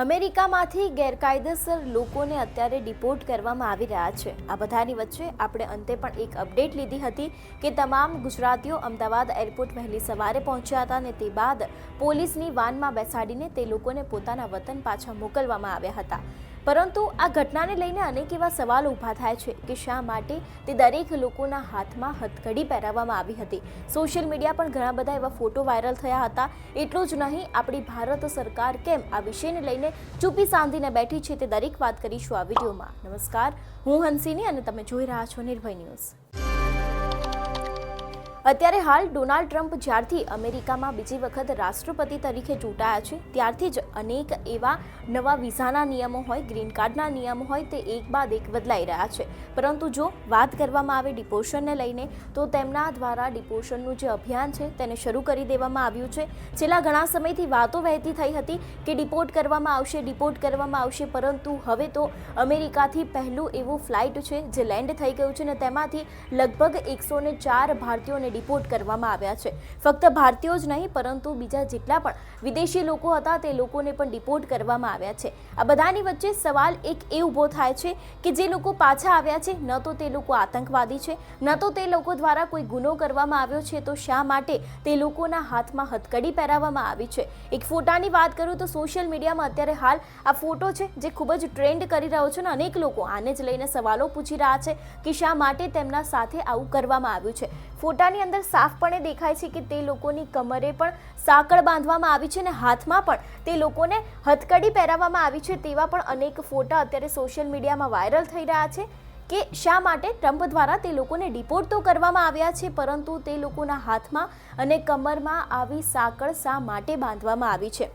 અમેરિકામાંથી ગેરકાયદેસર લોકોને અત્યારે ડિપોર્ટ કરવામાં આવી રહ્યા છે. આ બધાની વચ્ચે આપણે અંતે પણ એક અપડેટ લીધી હતી કે તમામ ગુજરાતીઓ અમદાવાદ એરપોર્ટ વહેલી સવારે પહોંચ્યા હતા અને તે બાદ પોલીસની વાનમાં બેસાડીને તે લોકોને પોતાના વતન પાછા મોકલવામાં આવ્યા હતા. પરંતુ આ ઘટનાને લઈને અનેક એવા સવાલ ઊભા થાય છે કે શા માટે તે દરેક લોકોના હાથમાં હથકડી પહેરાવવામાં આવી હતી. સોશિયલ મીડિયા પણ ઘણા બધા એવા ફોટો વાયરલ થયા હતા. એટલું જ નહીં, આપણી ભારત સરકાર કેમ આ વિષયને લઈને ચૂપી સાંધીને બેઠી છે તે દરેક વાત કરીશું આ વિડીયોમાં. નમસ્કાર, હું હંસિની અને તમે જોઈ રહ્યા છો નિર્ભય ન્યૂઝ. અત્યારે હાલ ડોનાલ્ડ ટ્રમ્પ જ્યારથી અમેરિકામાં બીજી વખત રાષ્ટ્રપતિ તરીકે ચૂંટાયા છે, ત્યારથી જ અનેક એવા નવા વિઝાના નિયમો હોય, ગ્રીન કાર્ડના નિયમો હોય, તે એક બાદ એક બદલાઈ રહ્યા છે. પરંતુ જો વાત કરવામાં આવે ડિપોર્શનને લઈને, તો તેમના દ્વારા ડિપોર્શનનું જે અભિયાન છે, તેને શરૂ કરી દેવામાં આવ્યું છે. છેલ્લા ઘણા સમયથી વાતો વહેતી થઈ હતી કે ડિપોર્ટ કરવામાં આવશે, ડિપોર્ટ કરવામાં આવશે, પરંતુ હવે તો અમેરિકાથી પહેલું એવું ફ્લાઇટ છે, જે લેન્ડ થઈ ગયું છે અને તેમાંથી લગભગ એકસો ચાર ભારતીયોને ડિપોર્ટ કરવામાં આવ્યા છે. ફક્ત ભારતીયો જ નહીં, પરંતુ બીજા જેટલા પણ વિદેશી લોકો હતા, તે લોકોને પણ ડિપોર્ટ કરવામાં આવ્યા છે. આ બધાની વચ્ચે સવાલ એક એ ઊભો થાય છે કે જે લોકો પાછા આવ્યા છે, ન તો તે લોકો આતંકવાદી છે, ન તો તે લોકો દ્વારા કોઈ ગુનો કરવામાં આવ્યો છે, તો શા માટે તે લોકોના હાથમાં હથકડી પહેરાવવામાં આવી છે? એક ફોટાની વાત કરું તો સોશિયલ મીડિયામાં અત્યારે હાલ આ ફોટો છે, જે ખૂબ જ ટ્રેન્ડ કરી રહ્યો છે અને અનેક લોકો આને જ લઈને સવાલો પૂછી રહ્યા છે કે શા માટે તેમના સાથે આવું કરવામાં આવ્યું છે? ફોટાની અંદર સાફપણે દેખાય છે કે તે લોકોની કમરે પણ સાંકળ બાંધવામાં આવી છે અને હાથમાં પણ તે લોકોને હથકડી પહેરાવવામાં આવી છે તેવા પણ અનેક ફોટા અત્યારે સોશિયલ મીડિયામાં વાયરલ થઈ રહ્યા છે કે શા માટે ટ્રમ્પ દ્વારા તે લોકોને ડિપોર્ટ તો કરવામાં આવ્યા છે, પરંતુ તે લોકોના હાથમાં અને કમરમાં આવી સાંકળ શા માટે બાંધવામાં આવી છે?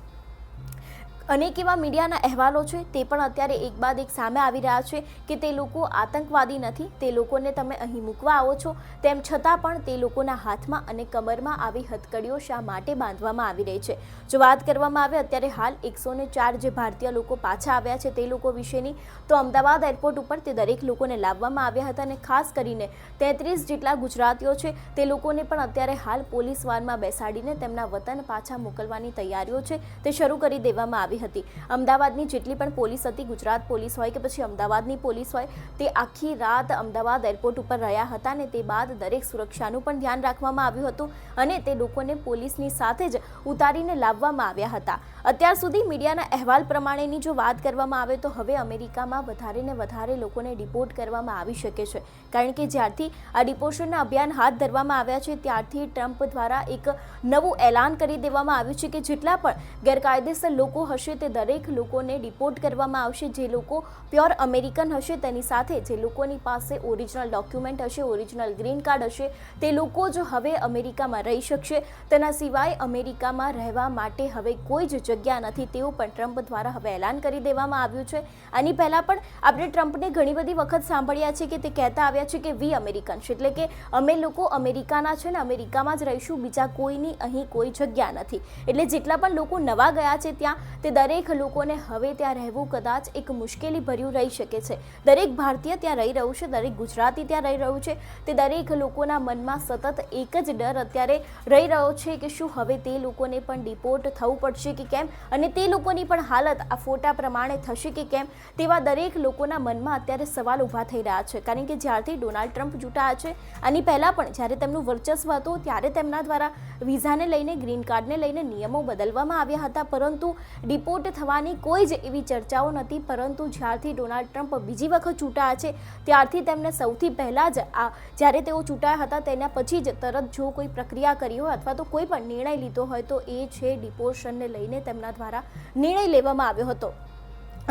અનેક એવા મીડિયાના અહેવાલો છે, તે પણ અત્યારે એક બાદ એક સામે આવી રહ્યા છે કે તે લોકો આતંકવાદી નથી, તે લોકોને તમે અહીં મૂકવા આવો છો, તેમ છતાં પણ તે લોકોના હાથમાં અને કમરમાં આવી હથકડીઓ શા માટે બાંધવામાં આવી રહી છે? જો વાત કરવામાં આવે, અત્યારે હાલ એકસો ચાર જે ભારતીય લોકો પાછા આવ્યા છે, તે લોકો વિશેની, તો અમદાવાદ એરપોર્ટ ઉપર તે દરેક લોકોને લાવવામાં આવ્યા હતા અને ખાસ કરીને તેત્રીસ જેટલા ગુજરાતીઓ છે, તે લોકોને પણ અત્યારે હાલ પોલીસ વાનમાં બેસાડીને તેમના વતન પાછા મોકલવાની તૈયારીઓ છે, તે શરૂ કરી દેવામાં આવી હતી. અમદાવાદની જેટલી પણ પોલીસ હતી, ગુજરાત પોલીસ હોય કે પછી અમદાવાદની પોલીસ હોય, તે આખી રાત અમદાવાદ એરપોર્ટ ઉપર રહ્યા હતા અને તે બાદ દરેક સુરક્ષાનું પણ ધ્યાન રાખવામાં આવ્યું હતું અને તે લોકોને પોલીસની સાથે જ ઉતારીને લાવવામાં આવ્યા હતા. અત્યાર સુધી મીડિયાના અહેવાલ પ્રમાણેની જો વાત કરવામાં આવે તો હવે અમેરિકામાં વધારે ને વધારે લોકોને ડિપોર્ટ કરવામાં આવી શકે છે. કારણ કે જ્યારથી આ ડિપોર્શનના અભિયાન હાથ ધરવામાં આવ્યા છે, ત્યારથી ટ્રમ્પ દ્વારા એક નવું એલાન કરી દેવામાં આવ્યું છે કે જેટલા પણ ગેરકાયદેસર લોકો હશે તે દરેક લોકોને ડિપોર્ટ કરવામાં આવશે. જે લોકો પ્યોર અમેરિકન હશે તેની સાથે જે લોકોની પાસે ઓરિજિનલ ડોક્યુમેન્ટ હશે, ઓરિજિનલ ગ્રીન કાર્ડ હશે, તે લોકો જ હવે અમેરિકામાં રહી શકશે. તેના સિવાય અમેરિકામાં રહેવા માટે હવે કોઈ જ જગ્યા નથી. તેવું પણ ટ્રમ્પ દ્વારા હવે એલાન કરી દેવામાં આવ્યું છે. આની પહેલાં પણ આપણે ટ્રમ્પને ઘણી બધી વખત સાંભળ્યા છે કે તે કહેતા આવ્યા છે કે વી અમેરિકન્સ એટલે કે અમે લોકો અમેરિકાના છે ને, અમેરિકામાં જ રહીશું. બીજા કોઈની અહીં કોઈ જગ્યા નથી. એટલે જેટલા પણ લોકો નવા ગયા છે ત્યાં તે દરેક લોકોને હવે ત્યાં રહેવું કદાચ એક મુશ્કેલી ભર્યું રહી શકે છે. દરેક ભારતીય ત્યાં રહી રહ્યું છે, દરેક ગુજરાતી ત્યાં રહી રહ્યું છે. તે દરેક લોકોના મનમાં સતત એક જ ડર અત્યારે રહી રહ્યો છે કે શું હવે તે લોકોને પણ ડિપોર્ટ થવું પડશે કે કેમ? અને તે લોકોની પણ હાલત આ ફોટા પ્રમાણે થશે કે કેમ? તેવા દરેક લોકોના મનમાં અત્યારે સવાલ ઊભા થઈ રહ્યા છે. કારણ કે જ્યારથી ડોનાલ્ડ ટ્રમ્પ ચૂંટાયા છે, આની પહેલાં પણ જ્યારે તેમનું વર્ચસ્વ હતું, ત્યારે તેમના દ્વારા વિઝાને લઈને, ગ્રીન કાર્ડને લઈને નિયમો બદલવામાં આવ્યા હતા. પરંતુ ડિપોર્ટ થવાની કોઈ જ એવી ચર્ચાઓ નથી, પરંતુ જ્યારથી ડોનાલ્ડ ટ્રમ્પ બીજી વખત ચૂંટાયા છે, ત્યારથી તેમને સૌથી પહેલાં જ આ જ્યારે તેઓ ચૂંટાયા હતા, તેના પછી જ તરત જો કોઈ પ્રક્રિયા કરી હોય અથવા તો કોઈ પણ નિર્ણય લીધો હોય, તો એ છે ડિપોર્શનને લઈને તેમના દ્વારા નિર્ણય લેવામાં આવ્યો હતો.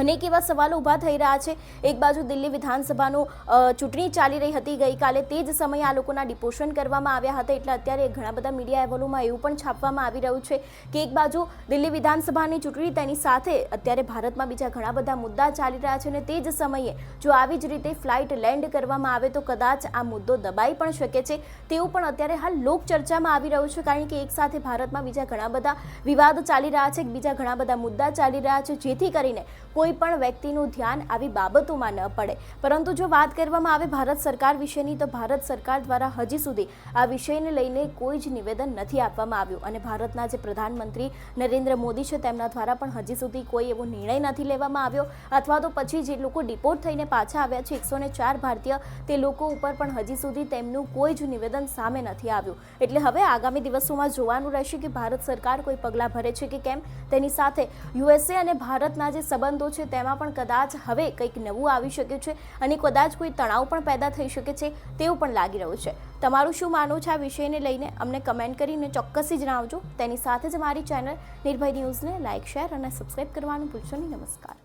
અનેક એવા સવાલો ઊભા થઈ રહ્યા છે. એક બાજુ દિલ્હી વિધાનસભાનું ચૂંટણી ચાલી રહી હતી ગઈકાલે. તે જ સમયે આ લોકોના ડિપોશન કરવામાં આવ્યા હતા. એટલે અત્યારે ઘણા બધા મીડિયા અહેવાલોમાં એવું પણ છાપવામાં આવી રહ્યું છે કે એક બાજુ દિલ્હી વિધાનસભાની ચૂંટણી તેની સાથે અત્યારે ભારતમાં બીજા ઘણા બધા મુદ્દા ચાલી રહ્યા છે. અને તે જ સમયે જો આવી જ રીતે ફ્લાઇટ લેન્ડ કરવામાં આવે તો કદાચ આ મુદ્દો દબાઈ પણ શકે છે. તેવું પણ અત્યારે હાલ લોકચર્ચામાં આવી રહ્યું છે. કારણ કે એક સાથે ભારતમાં બીજા ઘણા બધા વિવાદ ચાલી રહ્યા છે. બીજા ઘણા બધા મુદ્દા ચાલી રહ્યા છે. જેથી કરીને કોઈ કોઈ પણ વ્યક્તિનું ધ્યાન આવી બાબતોમાં ન પડે. પરંતુ જો વાત કરવામાં આવે ભારત સરકાર વિશેની, તો ભારત સરકાર દ્વારા હજી સુધી આ વિષયને લઈને કોઈ જ નિવેદન નથી આપવામાં આવ્યું. અને ભારતના જે પ્રધાનમંત્રી નરેન્દ્ર મોદી છે, તેમના દ્વારા પણ હજી સુધી કોઈ એવો નિર્ણય નથી લેવામાં આવ્યો. અથવા તો પછી જે લોકો ડિપોર્ટ થઈને પાછા આવ્યા છે, એકસો ચાર ભારતીય, તે લોકો ઉપર પણ હજી સુધી તેમનું કોઈ જ નિવેદન સામે નથી આવ્યું. એટલે હવે આગામી દિવસોમાં જોવાનું રહેશે કે ભારત સરકાર કોઈ પગલાં ભરે છે કે કેમ? તેની સાથે યુએસએ અને ભારતના જે સંબંધો છે, તેમાં પણ કદાચ હવે કંઈક નવું આવી શકે છે અને કદાચ કોઈ તણાવ પણ પેદા થઈ શકે છે તેવું પણ લાગી રહ્યું છે. તમારું શું માનવું છે આ વિષયને લઈને? અમને કમેન્ટ કરીને ચોક્કસથી જણાવજો. તેની સાથે જ મારી ચેનલ નિર્ભય ન્યૂઝને લાઇક શેર અને સબસ્ક્રાઈબ કરવાનું ભૂલશો નહીં. નમસ્કાર.